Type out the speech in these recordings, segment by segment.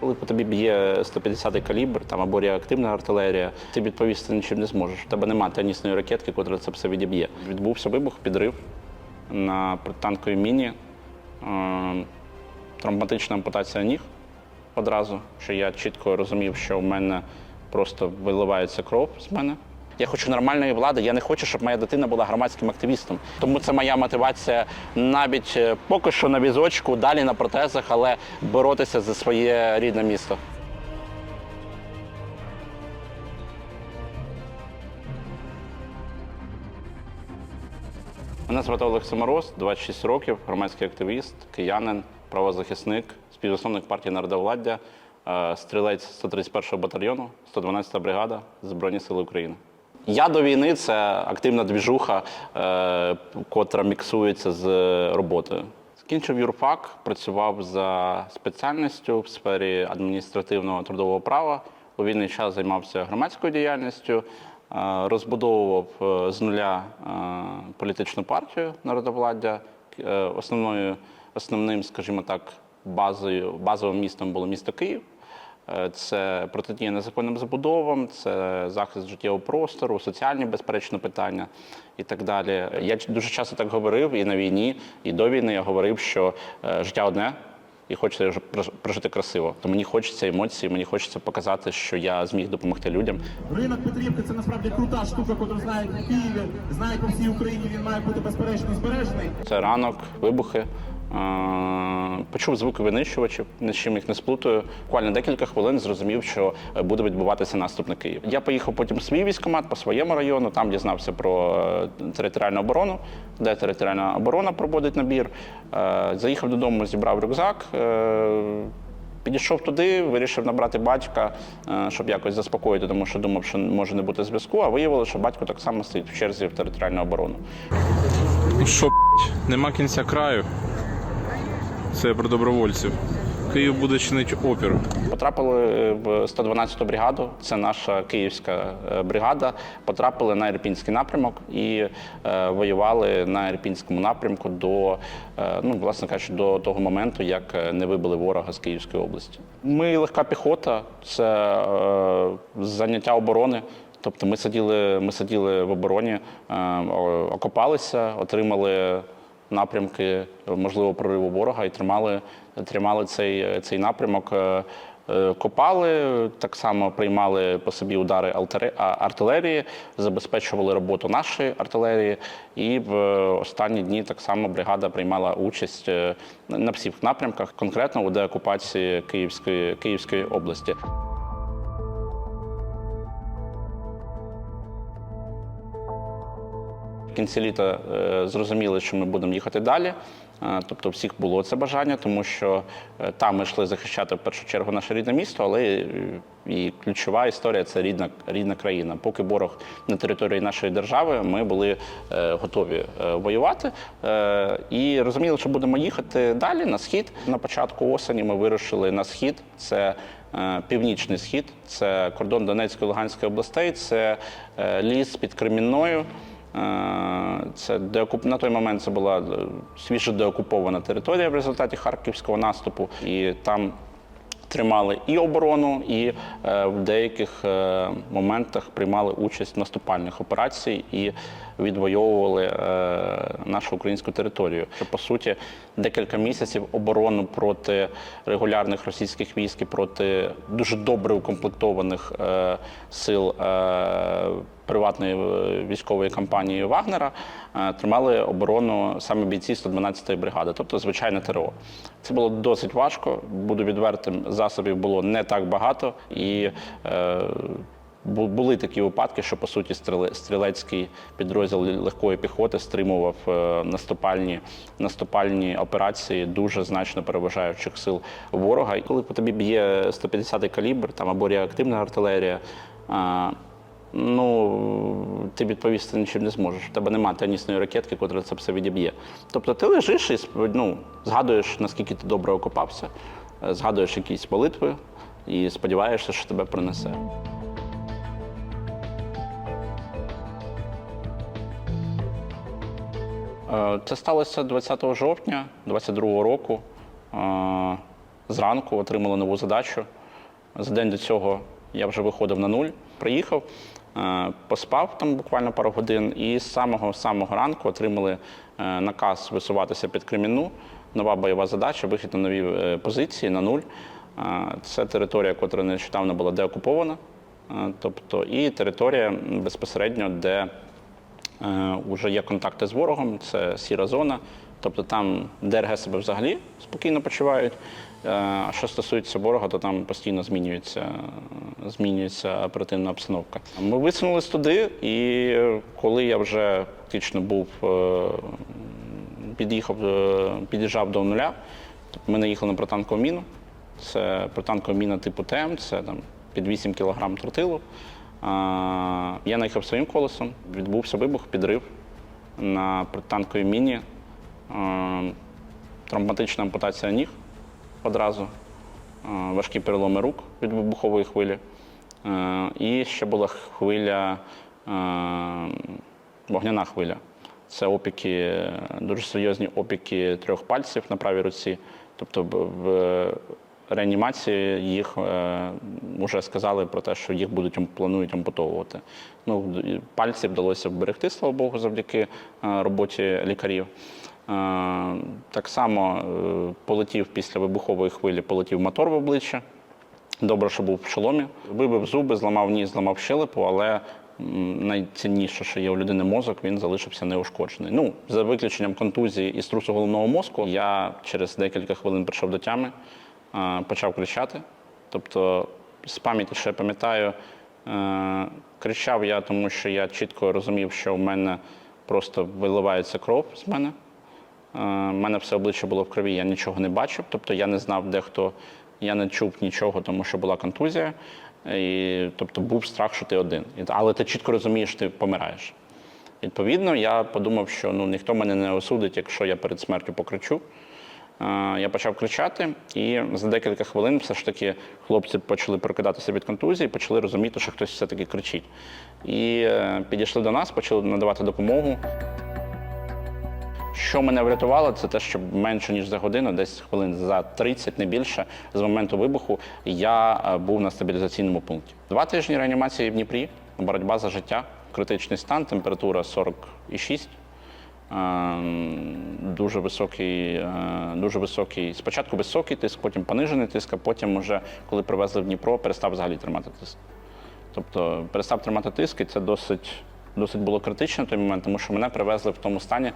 Коли по тобі б'є 150-й калібр там, або реактивна артилерія, ти відповісти нічим не зможеш. У тебе немає тенісної ракетки, котра це все відіб'є. Відбувся вибух, підрив на протитанковій міні, е, травматична ампутація ніг одразу, що я чітко розумів, що в мене просто виливається кров з мене. Я хочу нормальної влади, я не хочу, щоб моя дитина була громадським активістом. Тому це моя мотивація навіть е, поки що на візочку, далі на протезах, але боротися за своє рідне місто. Мене звати Олег Самороз, 26 років, громадський активіст, киянин, правозахисник, співзасновник партії народовладдя, е, стрілець 131-го батальйону, 112-та бригада Збройні Сили України. Я до війни це активна двіжуха, е, котра міксується з роботою. Закінчив юрфак, працював за спеціальністю в сфері адміністративного трудового права. У вільний час займався громадською діяльністю, е, розбудовував е, з нуля е, політичну партію народовладдя. Е, Основною, основним, скажімо так, базою, базовим містом було місто Київ. Е, Це протидія незаконним забудовам, це захист життєвого простору, соціальні безперечно питання і так далі. Я дуже часто так говорив і на війні, і до війни я говорив, що е, життя одне. І хочеться прожити красиво. То мені хочеться емоцій, мені хочеться показати, що я зміг допомогти людям. Ринок Петрівки це насправді крута штука, яку знають в Києві, знають по всій Україні. Він має бути безперечно збережений. Це ранок, вибухи. Е, Почув звуки винищувачів, ні з чим їх не сплутаю. Буквально декілька хвилин зрозумів, що е, буде відбуватися наступ на Київ. Я поїхав потім в свій військкомат по своєму району, там дізнався про е, територіальну оборону, де територіальна оборона проводить набір. Заїхав додому, зібрав рюкзак. Підійшов туди, вирішив набрати батька, щоб якось заспокоїти, тому що думав, що може не бути зв'язку. А виявилося, що батько так само стоїть в черзі в територіальну оборону. Ну що, нема кінця краю. Це про добровольців. Київ буде чинити опір. Потрапили в 112-ту бригаду, це наша київська е, бригада. Потрапили на Ірпінський напрямок і е, воювали на Ірпінському напрямку до, е, ну, власне кажучи, до того моменту, як е, не вибили ворога з Київської області. Ми легка піхота, це е, заняття оборони. Тобто ми сиділи, ми сиділи в обороні, е, окопалися, отримали напрямки можливо прориву ворога і тримали, тримали цей, цей напрямок. е, е, Копали, так само приймали по собі удари артилерії, забезпечували роботу нашої артилерії. І в останні дні так само бригада приймала участь е, на всіх напрямках, конкретно у деокупації Київської, Київської області. Кінці літа е, зрозуміли, що ми будемо їхати далі. Е, Тобто, всіх було це бажання, тому що е, там ми йшли захищати в першу чергу наше рідне місто, але і ключова історія це рідна, рідна країна. Поки ворог на території нашої держави, ми були готові воювати і розуміли, що будемо їхати далі на схід. На початку осені ми вирушили на схід. Це Північний схід, це кордон Донецької Луганської областей, це ліс під Кремінною. Е, Це деокуп... на той момент це була е, свіжо деокупована територія в результаті харківського наступу, і там тримали і оборону, і е, в деяких моментах приймали участь в наступальних операціях і відвоювали е, нашу українську територію. По суті, декілька місяців оборону проти регулярних російських військ і проти дуже добре укомплектованих е, сил. Е, Приватної військової компанії Вагнера тримали оборону саме бійці 112-ї бригади, тобто звичайне ТРО. Це було досить важко. Буду відвертим, засобів було не так багато, і були такі випадки, що по суті стріле- стрілецький підрозділ легкої піхоти стримував е, наступальні, наступальні операції дуже значно переважаючих сил ворога. І коли по тобі б'є 150-й калібр там або реактивна артилерія. е, Ну, ти відповісти нічим не зможеш. У тебе немає тенісної ракетки, котра це все відіб'є. Тобто ти лежиш і ну, згадуєш, наскільки ти добре окопався, е, згадуєш якісь молитви і сподіваєшся, що тебе принесе. Це сталося 20 жовтня 22 року. Е, зранку отримали нову задачу. За день до цього я вже виходив на нуль, приїхав, е, поспав там буквально пару годин, і з самого самого ранку отримали е, наказ висуватися під Кремінну. Нова бойова задача, вихід на нові е, позиції на нуль. Е, Це територія, яка нещодавно була деокупована, е, тобто і територія безпосередньо, де вже є контакти з ворогом, це сіра зона. Тобто там ДРГ себе взагалі спокійно почувають. Е, А що стосується ворога, то там постійно змінюється, змінюється оперативна обстановка. Ми висунулись туди, і коли я вже фактично був е, під'їхав, е, під'їжджав до нуля, тобто ми наїхали на протанкову міну. Це протанкова міна типу ТМ, це там під 8 кг тротилу. Я наїхав своїм колесом, відбувся вибух, підрив на протанковій міні. Травматична ампутація ніг одразу, важкі переломи рук від вибухової хвилі. І ще була хвиля, вогняна хвиля. Це опіки, дуже серйозні опіки трьох пальців на правій руці. Тобто в реанімації їх вже сказали про те, що їх будуть планують ампутовувати. Ну, пальці вдалося вберегти, слава Богу, завдяки е, роботі лікарів. Е, Так само е, полетів після вибухової хвилі, полетів мотор в обличчя. Добре, що був в шоломі. Вибив зуби, зламав ніс, зламав щелепу, але найцінніше, що є у людини мозок, він залишився неушкоджений. Ну, за виключенням контузії і струсу головного мозку, я через декілька хвилин прийшов до тями, е, почав кричати. Тобто, з пам'яті ще пам'ятаю, е, кричав я, тому що я чітко розумів, що в мене просто виливається кров з мене. У мене все обличчя було в крові, я нічого не бачив, тобто я не знав, де хто, я не чув нічого, тому що була контузія. І, тобто був страх, що ти один. Але ти чітко розумієш, ти помираєш. Відповідно, я подумав, що ну, ніхто мене не осудить, якщо я перед смертю покричу. Я почав кричати, і за декілька хвилин все ж таки хлопці почали прокидатися від контузії, почали розуміти, що хтось все-таки кричить. І е, підійшли до нас, почали надавати допомогу. Що мене врятувало, це те, що менше ніж за годину, десь хвилин за 30, не більше, з моменту вибуху я е, був на стабілізаційному пункті. Два тижні реанімації в Дніпрі, боротьба за життя, критичний стан, температура 46. Ем, Дуже високий, е, дуже високий. Спочатку високий тиск, потім понижений тиск, а потім, уже, коли привезли в Дніпро, перестав взагалі тримати тиск. Тобто перестав тримати тиск, і це досить, досить було критично в той момент, тому що мене привезли в тому стані,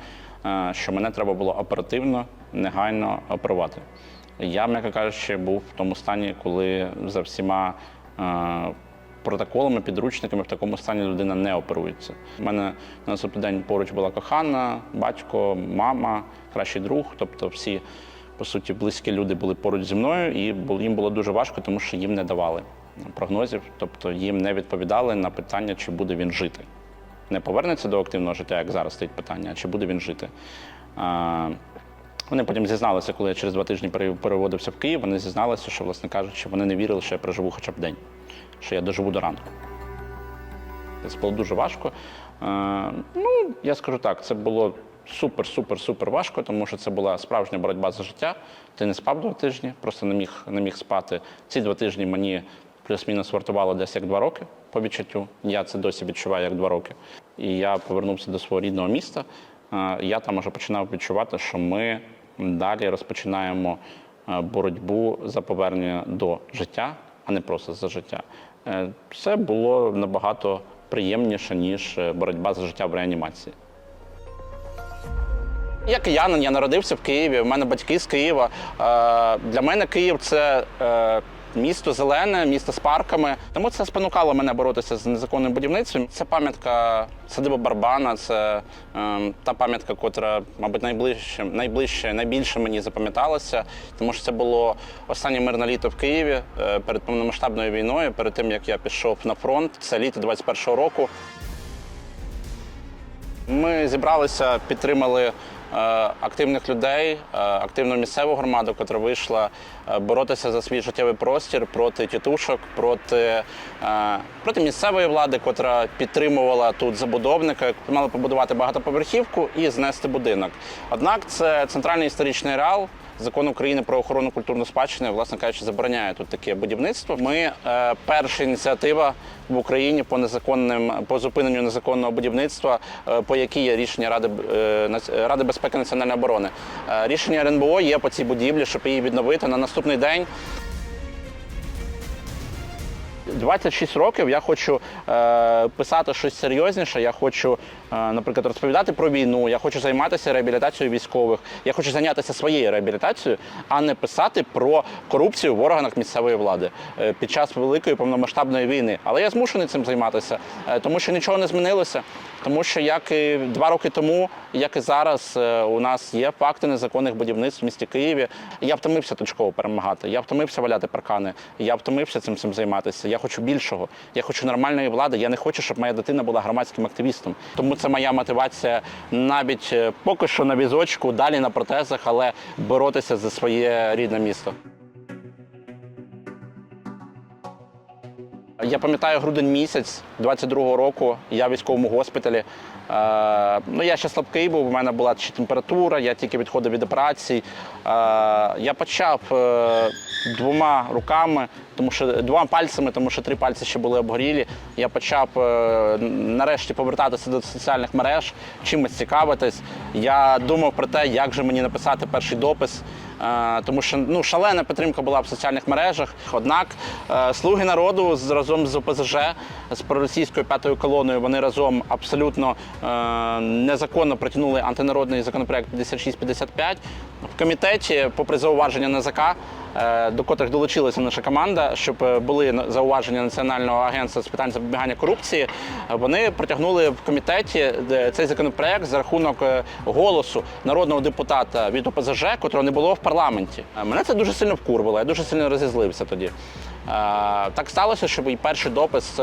е, що мене треба було оперативно, негайно оперувати. Я, м'яко кажучи, був в тому стані, коли за всіма е, протоколами, підручниками в такому стані людина не оперується. У мене на наступний день поруч була кохана, батько, мама, кращий друг, тобто всі. По суті, близькі люди були поруч зі мною, і їм було дуже важко, тому що їм не давали прогнозів, тобто їм не відповідали на питання, чи буде він жити. Не повернеться до активного життя, як зараз стоїть питання, а чи буде він жити. А, Вони потім зізналися, коли я через два тижні переводився в Київ, вони зізналися, що, власне кажучи, вони не вірили, що я проживу хоча б день, що я доживу до ранку. Це було дуже важко. Е, ну, я скажу так, це було супер, супер, супер важко, тому що це була справжня боротьба за життя. Ти не спав два тижні, просто не міг, не міг спати. Ці два тижні мені плюс-мінус вартувало десь як два роки по відчуттю. Я це досі відчуваю як два роки. І я повернувся до свого рідного міста. Е, Я там вже починав відчувати, що ми далі розпочинаємо е, боротьбу за повернення до життя, а не просто за життя. Е, Це було набагато приємніше, ніж е, боротьба за життя в реанімації. Я киянин, я народився в Києві, у мене батьки з Києва. Е, Для мене Київ це місто зелене, місто з парками. Тому це спонукало мене боротися з незаконним будівництвом. Це пам'ятка садиба Барбана, це е, та пам'ятка, котра, мабуть, найближче, найближче, найбільше мені запам'яталася, тому що це було останнє мирне літо в Києві е, перед повномасштабною війною, перед тим як я пішов на фронт. Це літо 21-го року. Ми зібралися, підтримали е, активних людей, е, активну місцеву громаду, яка вийшла боротися за свій життєвий простір проти тітушок, проти, е, проти місцевої влади, яка підтримувала тут забудовника, мали побудувати багатоповерхівку і знести будинок. Однак це центральний історичний реал. Закон України про охорону культурної спадщини, власне кажучи, забороняє тут таке будівництво. Ми е, перша ініціатива в Україні по незаконним по зупиненню незаконного будівництва, е, по якій є рішення Ради е, Ради безпеки національної оборони. Е, рішення РНБО є по цій будівлі, щоб її відновити на наступний день. 26 років я хочу е, писати щось серйозніше. Я хочу, е, наприклад, розповідати про війну. Я хочу займатися реабілітацією військових. Я хочу зайнятися своєю реабілітацією, а не писати про корупцію в органах місцевої влади е, під час великої повномасштабної війни. Але я змушений цим займатися, е, тому що нічого не змінилося. Тому що як і два роки тому, як і зараз, е, у нас є факти незаконних будівництв в місті Києві. Я втомився точково перемагати. Я втомився валяти паркани. Я втомився цим цим займатися. Я хочу більшого. Я хочу нормальної влади. Я не хочу, щоб моя дитина була громадським активістом. Тому це моя мотивація навіть е, поки що на візочку, далі на протезах, але боротися за своє рідне місто. Я пам'ятаю грудень місяць 22-го року. Я в військовому госпіталі. Е, ну, я ще слабкий був, у мене була ще температура, я тільки відходив від операцій. Е, я почав е, двома руками, тому що двома пальцями, тому що три пальці ще були обгорілі. Я почав е, нарешті повертатися до соціальних мереж, чимось цікавитись. Я думав про те, як же мені написати перший допис. Е, тому що ну, шалена підтримка була в соціальних мережах. Однак е, слуги народу разом з ОПЗЖ, з проросійською п'ятою колоною, вони разом абсолютно е, незаконно протягнули антинародний законопроект 5655. В комітеті, попри зауваження НАЗК, до котрих долучилася наша команда, щоб е, були зауваження Національного агентства з питань запобігання корупції, е, вони протягнули в комітеті цей законопроект за рахунок е, голосу народного депутата від ОПЗЖ, котрого не було в парламенті. Е, Мене це дуже сильно вкурвало, я дуже сильно розізлився тоді. Е, Так сталося, що і перший допис.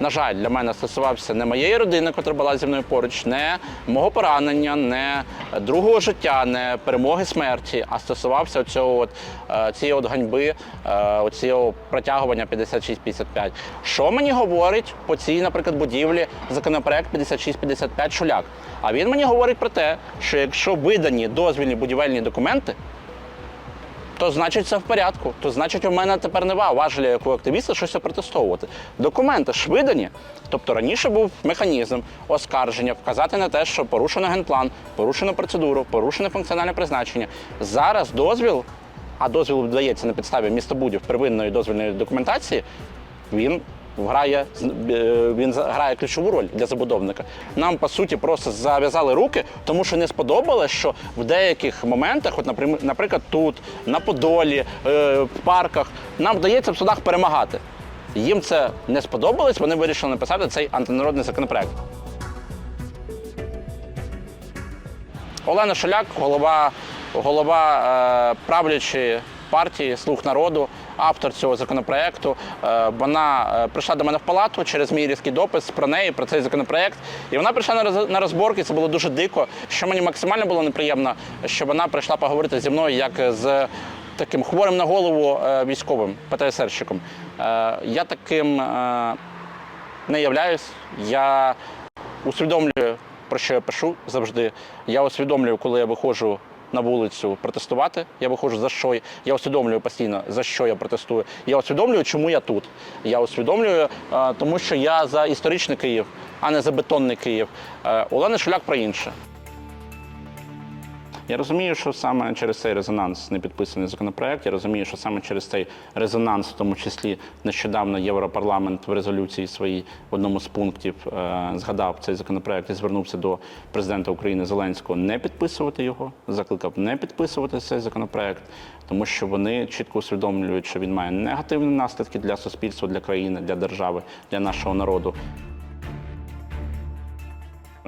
На жаль, для мене стосувався не моєї родини, яка була зі мною поруч, не мого поранення, не другого життя, не перемоги смерті, а стосувався цього от, е, цієї от ганьби, е, цього протягування 56-55. Що мені говорить по цій, наприклад, будівлі законопроект 56-55 Шуляк? А він мені говорить про те, що якщо видані дозвільні будівельні документи, то значить це в порядку. То значить, у мене тепер нема важеля як у активіста щось протестовувати. Документи ж видані. Тобто раніше був механізм оскарження, вказати на те, що порушено генплан, порушено процедуру, порушено функціональне призначення. Зараз дозвіл, а дозвіл дається на підставі містобудів первинної дозвільної документації, він грає, е, він грає ключову роль для забудовника. Нам, по суті, просто зав'язали руки, тому що не сподобалось, що в деяких моментах, от, наприклад, тут, на Подолі, е, в парках, нам вдається в судах перемагати. Їм це не сподобалось, вони вирішили написати цей антинародний законопроект. Олена Шуляк, голова, голова е, правлячої партії Слуг народу, автор цього законопроекту. Е, вона е, прийшла до мене в палату через мій різкий допис про неї, про цей законопроект. І вона прийшла на, роз, розборки. Це було дуже дико. Що мені максимально було неприємно, що вона прийшла поговорити зі мною як з таким хворим на голову е, військовим ПТСРщиком. Я таким не являюсь. Я усвідомлюю, про що я пишу завжди. Я усвідомлюю, коли я виходжу на вулицю протестувати. Я виходжу за що. Я усвідомлюю постійно, за що я протестую. Я усвідомлюю, чому я тут. Я усвідомлюю, е, тому що я за історичний Київ, а не за бетонний Київ. Е, Олена Шуляк про інше. Я розумію, що саме через цей резонанс не підписаний законопроект. Я розумію, що саме через цей резонанс, в тому числі нещодавно Європарламент в резолюції своїй в одному з пунктів е, згадав цей законопроект і звернувся до президента України Зеленського не підписувати його. Закликав не підписувати цей законопроект, тому що вони чітко усвідомлюють, що він має негативні наслідки для суспільства, для країни, для держави, для нашого народу.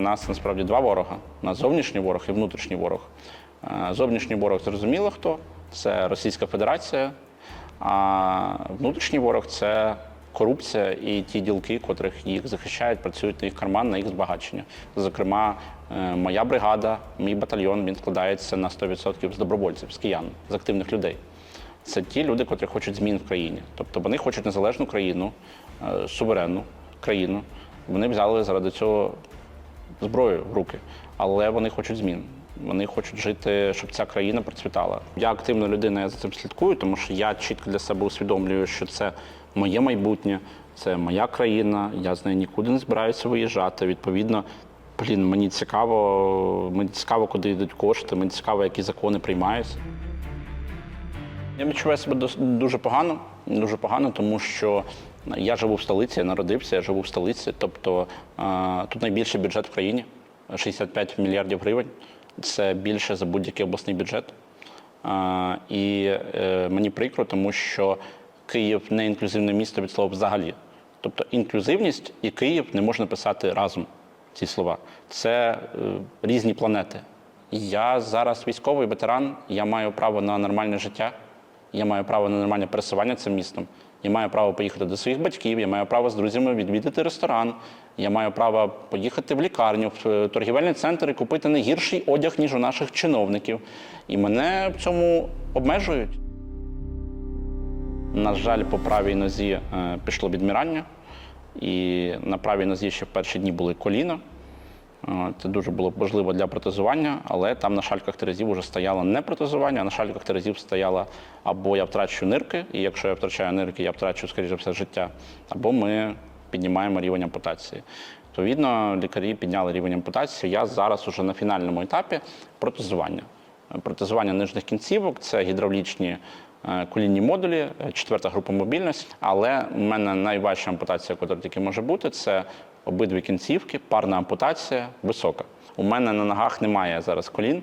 У нас насправді два ворога: у нас зовнішній ворог і внутрішній ворог. Е, Зовнішній ворог зрозуміло хто це Російська Федерація, а внутрішній ворог це корупція і ті ділки, котрих їх захищають, працюють на їх карман, на їх збагачення. Зокрема, е, моя бригада, мій батальйон він складається на 100% з добровольців, з киян, з активних людей. Це ті люди, котрі хочуть змін в країні. Тобто вони хочуть незалежну країну, е, суверенну країну. Вони взяли заради цього зброю в руки, але вони хочуть змін. Вони хочуть жити, щоб ця країна процвітала. Я активна людина, я за цим слідкую, тому що я чітко для себе усвідомлюю, що це моє майбутнє, це моя країна. Я з неї нікуди не збираюся виїжджати. Відповідно, блін, мені цікаво, мені цікаво, куди йдуть кошти, мені цікаво, які закони приймаються. Я відчуваю себе дуже погано, дуже погано, тому що я живу в столиці, я народився, я живу в столиці. Тобто е, тут найбільший бюджет в країні 65 мільярдів гривень. Це більше за будь-який обласний бюджет. Е, І е, мені прикро, тому що Київ не інклюзивне місто від слова взагалі. Тобто інклюзивність і Київ не можна писати разом ці слова. Це різні планети. Я зараз військовий ветеран, я маю право на нормальне життя, я маю право на нормальне пересування цим містом. Я маю право поїхати до своїх батьків, я маю право з друзями відвідати ресторан, я маю право поїхати в лікарню, в е, торгівельний центр і купити не гірший одяг, ніж у наших чиновників. І мене в цьому обмежують. На жаль, по правій нозі е, пішло відмірання, і на правій нозі ще в перші дні були коліна. Е, Це дуже було важливо для протезування, але там на шальках терезів вже стояло не протезування, а на шальках терезів стояло або я втрачу нирки, і якщо я втрачаю нирки, я втрачу, скоріше все, життя, або ми піднімаємо рівень ампутації. Відповідно, лікарі підняли рівень ампутації. Я зараз уже на фінальному етапі протезування. Протезування нижніх кінцівок це гідравлічні колінні модулі, е, четверта група мобільності. Але в мене найважча ампутація, яка тільки може бути, це обидві кінцівки, парна ампутація, висока. У мене на ногах немає зараз колін,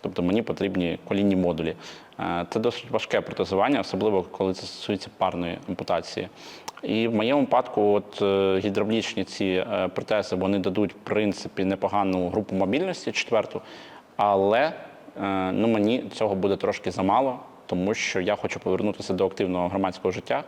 тобто мені потрібні колінні модулі. Е, Це досить важке протезування, особливо коли це стосується парної ампутації. І в моєму випадку, от е, гідравлічні ці е, протези вони дадуть в принципі непогану групу мобільності, четверту, але е, ну, мені цього буде трошки замало, тому що я хочу повернутися до активного громадського життя,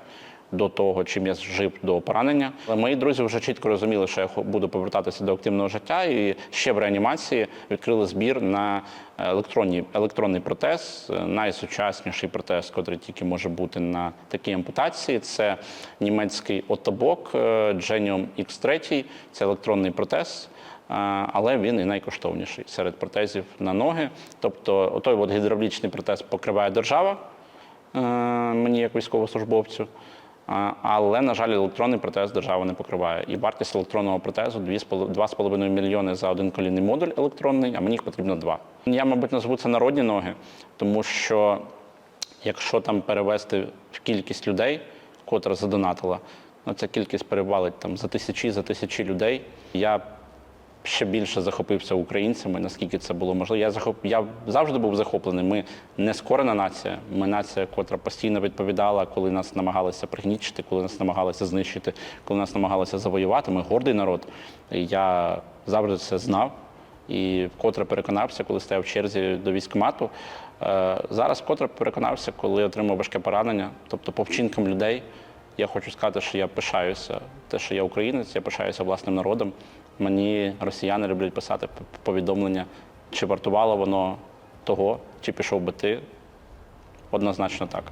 до того, чим я жив до поранення. Але мої друзі вже чітко розуміли, що я буду повертатися до активного життя, і ще в реанімації відкрили збір на електронні, електронний протез, е, найсучасніший протез, який тільки може бути на такій ампутації. Це німецький отобок е, Genium X3, це електронний протез. Але він і найкоштовніший серед протезів на ноги. Тобто, той от гідравлічний протез покриває держава е, мені як військовослужбовцю. Але, на жаль, електронний протез держава не покриває. І вартість електронного протезу 2,5 мільйони за один колінний модуль електронний, а мені їх потрібно два. Я, мабуть, назву це народні ноги, тому що якщо там перевести в кількість людей, котра задонатила, ну ця кількість перевалить там за тисячі, за тисячі людей. Я ще більше захопився українцями, наскільки це було можливо. Я захоп... я завжди був захоплений. Ми не скорена нація. Ми нація, котра постійно відповідала, коли нас намагалися пригнічити, коли нас намагалися знищити, коли нас намагалися завоювати. Ми гордий народ. Я завжди це знав і вкотре переконався, коли стояв в черзі до військкомату. Е, Зараз вкотре переконався, коли отримав важке поранення, тобто по вчинкам людей. Я хочу сказати, що я пишаюся, те, що я українець, я пишаюся власним народом. Мені росіяни люблять писати повідомлення, чи вартувало воно того, чи пішов би ти. Однозначно так.